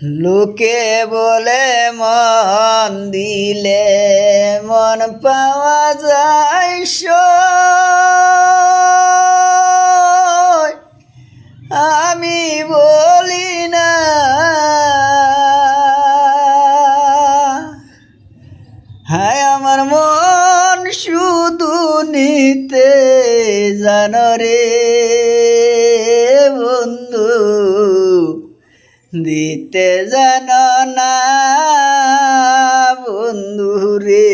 লোকে বলে মন দিলে মন পাওয়া যায়। আমি বলি না হায় আমার মন শুধু নিতে জানো রে বন্ধু দিতে জানো না বন্ধু রে।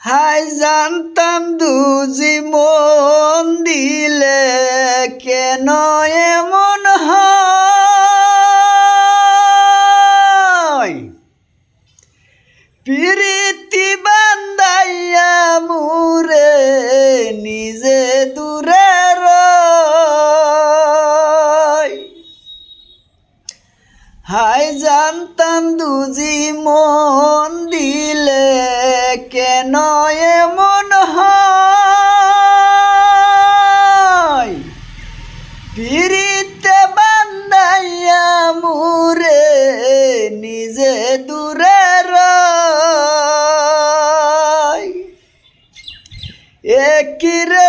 হাই জানতাম দুজি মন দিলে কেন এমন হয়? বান্দাইয়া মুরে নিজে দূরে হাই জানতাম দুজি মন দিলে কেন এমন হয়? পিরিতে বান্দাইয়া মুরে নিজে দূরে রয়। একিরে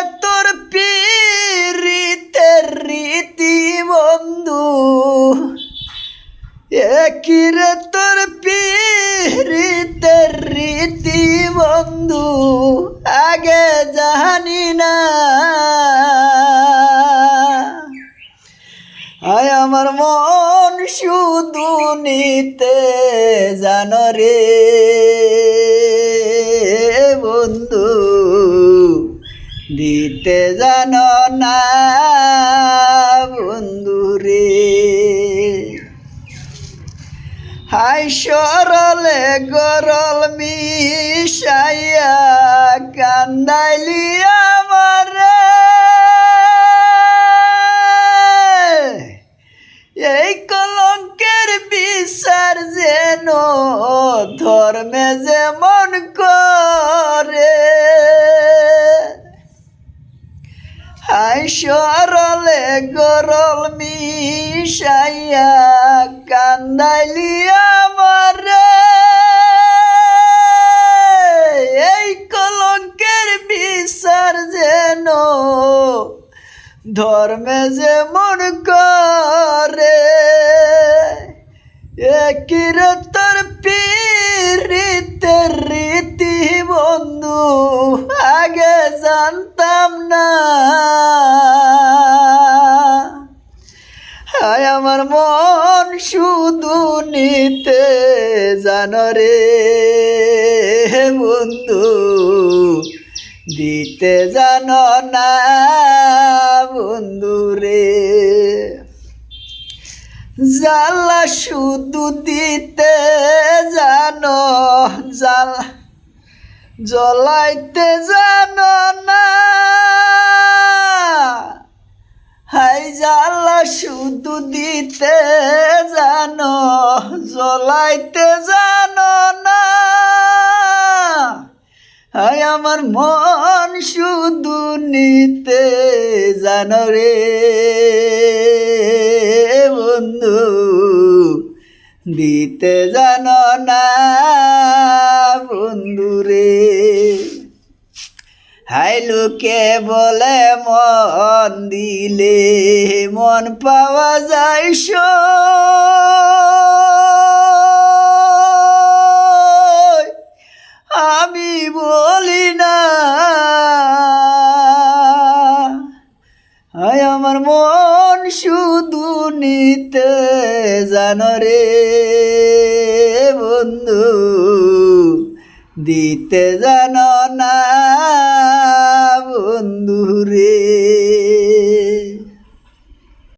একিরে তোর পিরিতের রীতি বন্ধু, আগে জানি না। আয় আমার মন শুধু নিতে জানো রে বন্ধু, দিতে জানো না। সরলে গরল মিশাইয়া কান্দাইলি আমার। এই কলঙ্কের বিচার যেন ধর্মে যেমন করে। হাই সরলে গরল মিশাইয়া কান্দাইলি আমার। এই কলঙ্কের বিচার যেন ধর্মে যেমন করে একির তোর পীড়িতের রীতি বন্ধু, আগে জানতাম না। আমার মন শুধু নিতে জানো রে বন্ধু, দিতে জান না বন্ধু রে। জ্বালা শুধু দিতে জানো, জ্বালা জ্বলাইতে জানো না। হাই জ্বালা শুধু দিতে জানো, জ্বলাইতে জানো না। হাই আমার মন শুধু নিতে জানো রে বন্ধু, দিতে জানো না বন্ধু রে। হাই লোকে বলে মন দিলে মন পাওয়া যায়। আমি বলি না আমার মন শুধু নিতে জানো রে বন্ধু, দিতে জানো না